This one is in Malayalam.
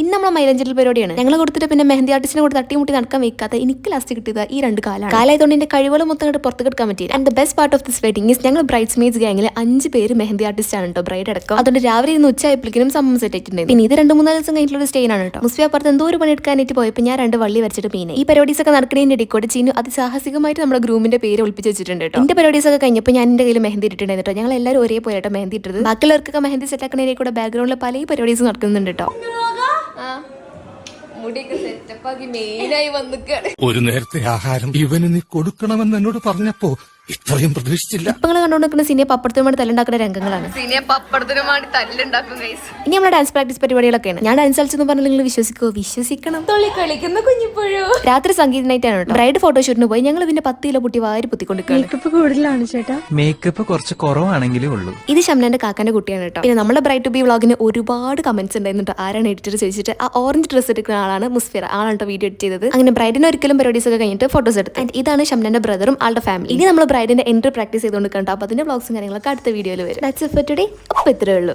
ഇന്ന് നമ്മളെ മൈലഞ്ചിൽ പരിപാടിയാണ്. ഞങ്ങൾ കൊടുത്തിട്ട് പിന്നെ മെഹന്തി ആർട്ടിസ്റ്റിനെ കൂടെ തട്ടിമുട്ടി നടക്കാൻ വെക്കാത്ത എനിക്ക് ലാസ്റ്റ് കിട്ടിയത് ഈ രണ്ട് കാലമാണ് കാലായതുകൊണ്ട് എന്റെ കഴിവുകൾ മൊത്തം അങ്ങോട്ട് പുറത്ത് കിടക്കാൻ പറ്റിയില്ല. And the best part of this wedding is ഞങ്ങൾ ബ്രൈറ്റ്സ് മെയ്ഡ്സ് ഗ്യാങ്ങിൽ അഞ്ച് പേര് മെഹന്തി ആർട്ടിസ്റ്റ് ആണ് കേട്ടോ ബ്രൈഡ് അടക്കം. അതുകൊണ്ട് രാവിലെ ഇന്ന് ഉച്ച ആയപ്പോഴേക്കും സംഭവം സെറ്റ് ആയിട്ടുണ്ട്. പിന്നെ ഇത് രണ്ട് മൂന്നാൽ ദിവസം കഴിഞ്ഞിട്ടുള്ള ഒരു സ്റ്റെയിനാണ് കേട്ടോ മുസ്ഫി അപ്പുറത്ത് എന്തോ ഒരു പണി പണിയെടുക്കാനായിട്ട് പോയപ്പോൾ ഞാൻ രണ്ട് വള്ളി വരച്ചിട്ട് പിന്നെ ഈ പരിപാടീസ് ഒക്കെ നടക്കുന്നതിന്റെ ഇടയ്ക്കോട് ചീനു അതിസാഹസികമായിട്ട് നമ്മുടെ ഗ്രൂമിന്റെ പേര് ഒളിപ്പിച്ച് വെച്ചിട്ടുണ്ട് കേട്ടോ എന്റെ പരിപാടീസ് ഒക്കെ കഴിഞ്ഞപ്പോൾ ഞാൻ എന്റെ കയ്യിൽ മെഹന്തി ഇട്ടിട്ടുണ്ടായിരുന്നു കേട്ടോ ഞങ്ങൾ എല്ലാവരും ഒരേ പോയിട്ട് മെഹന്തി ഇട്ടത്. ബാക്കിയുള്ളവർക്കൊക്കെ മെഹന്തി സെറ്റ് കൂടെ ബാക്ക്ഗ്രൗണ്ടിൽ പല പരിപാടീസ് നടക്കുന്നുണ്ട് കേട്ടോ മുടിയൊക്കെ മെയിനായി ഒരു നേരത്തെ ആഹാരം ഇവന് നീ കൊടുക്കണമെന്ന് എന്നോട് പറഞ്ഞപ്പോ ഇത്രയും പ്രതീക്ഷിച്ചില്ല. ഇപ്പൊ നിങ്ങൾ കണ്ടുകൊണ്ടിരിക്കുന്ന സിനിമ പപ്പടത്തിന് വേണ്ടി തല്ലുണ്ടാക്കുന്ന രംഗങ്ങളാണ്. സിനിമ പപ്പടത്തിന് വേണ്ടി തല്ലുണ്ടാക്കും ഗൈസ് ഇനി നമ്മുടെ ഡാൻസ് പ്രാക്ടീസ് പരിപാടികളൊക്കെയാണ്. ഞാൻ ഡാൻസ് കളിച്ചെന്ന് പറഞ്ഞാൽ നിങ്ങൾ വിശ്വസിക്കുമോ വിശ്വസിക്കണം. തുള്ളി കളിക്കുന്ന കുഞ്ഞിപ്പോഴോ. രാത്രി സംഗീത നൈറ്റ് ആണ് ബ്രൈഡ് ഫോട്ടോഷൂട്ടിന് പോയി. ഞങ്ങൾ പിന്നെ പത്ത് കിലോ പൊട്ടി വാരി പുത്തിക്കൊണ്ടിരിക്കുകയാണ്. മേക്കപ്പ് കൂടുതലാണ് ചേട്ടാ. മേക്കപ്പ് കുറച്ച് കുറവാണെങ്കിലേ ഉള്ളൂ. ഇത് ശമനന്റെ കാക്കാന്റെ കുട്ടിയാണ് കേട്ടോ. പിന്നെ നമ്മുടെ ബ്രൈഡ് ടു ബി വ്ളോഗിന് ഒരുപാട് കമന്റ്സ് ഉണ്ടായിരുന്നു കേട്ടോ ആരാണ് എഡിറ്റർ ചോദിച്ചിട്ട്. ആ ഓറഞ്ച് ഡ്രസ് എടുക്കുന്ന ആളാണ് മുസ്ഫിറ. ആളാണ് കേട്ടോ വീഡിയോ എഡിറ്റ് ചെയ്തത്. അങ്ങനെ ബ്രൈഡിന് ഒരിക്കലും പരിപാടീസ് ഒക്കെ കഴിഞ്ഞിട്ട് ഫോട്ടോസ് എടുത്തു. And ഇതാണ് ശമനന്റെ ബ്രദറും ആളുടെ ഫാമിലി ഇനി നമ്മൾ ബ്രൈഡിന്റെ എൻട്രി പ്രാക്ടീസ് ചെയ്തുകൊണ്ട് കണ്ടോ? അപ്പൊ അതിന്റെ വ്ളോഗ്സും കാര്യങ്ങളൊക്കെ അടുത്ത വീഡിയോയിൽ വരും. ദാറ്റ്സ് ഫോർ ടുഡേ അപ്പോൾ ഇത്രയേ ഉള്ളൂ.